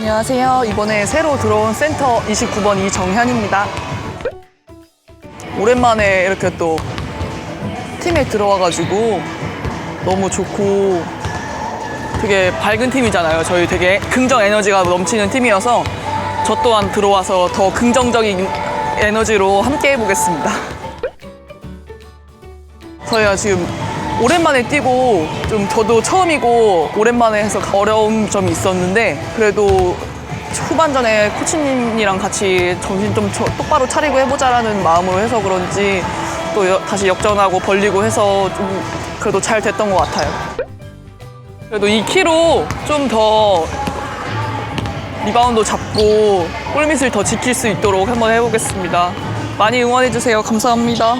안녕하세요. 이번에 새로 들어온 센터 29번 이정현입니다. 오랜만에 이렇게 또 팀에 들어와가지고 너무 좋고 되게 밝은 팀이잖아요. 저희 되게 긍정 에너지가 넘치는 팀이어서 저 또한 들어와서 더 긍정적인 에너지로 함께 해보겠습니다. 저희가 지금 오랜만에 뛰고 좀 저도 처음이고 오랜만에 해서 어려운 점이 있었는데 그래도 후반전에 코치님이랑 같이 정신 좀 저- 똑바로 차리고 해보자라는 마음으로 해서 그런지 또 여- 다시 역전하고 벌리고 해서 좀 그래도 잘 됐던 것 같아요. 그래도 2키로 좀 더 리바운드 잡고 골밑을 더 지킬 수 있도록 한번 해보겠습니다. 많이 응원해주세요. 감사합니다.